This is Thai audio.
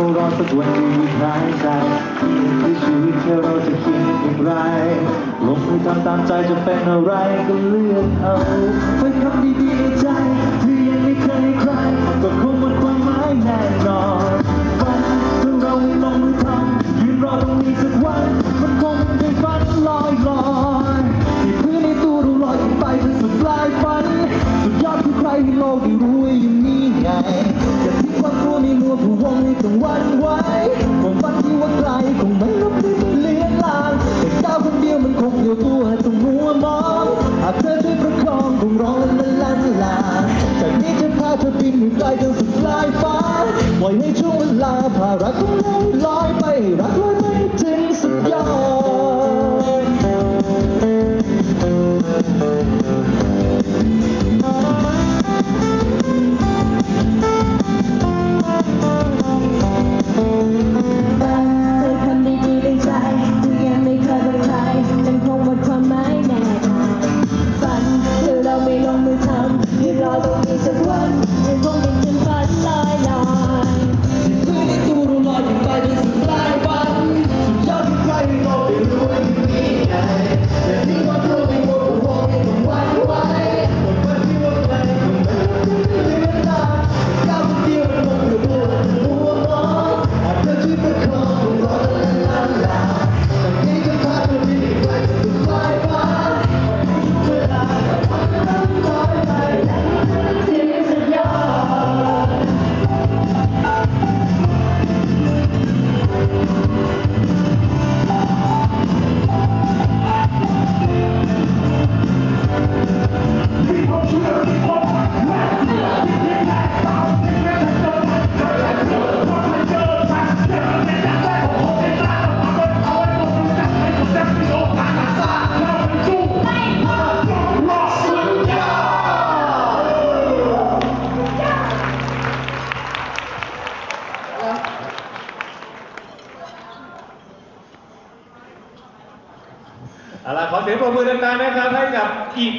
ฝ้ารอสักวันที่มีหายใจนี่คือชีวิตแค่เราจะคิดอย่างไรลงมือทำตามใจจะเป็นอะไรก็เลือกเอาไว้คำดีๆในใจที่ยังไม่เคยใครก็คงหมดความหมายแน่นอนฝันถ้าเราไม่ลงมือทำยืนรอตรงนี้สักวัน มันคงเป็นฝันลอยลอยที่พื้นในตัวเราลอยขึ้นไปจนสุดปลายฝันสุดยอดคือใครให้โลกได้รู้ว่าอยู่นี่ไง ต้องหวันไหวความฝันที่ว่าไกลคงไม่ลบลิบเลี้ยงลางแต่ก้าวคนเดียวมันคงอยู่ตัวต้องมัวมองหากเธอช่วยประคองคงร้องละลันลาจากนี้จะพาเธอบินให้ไกลจนสุดปลายฟ้าปล่อยให้ช่วงเวลาพารักของเธอ เอาล่ะขอเสียงปรบมือดังๆนะครับให้กับอีก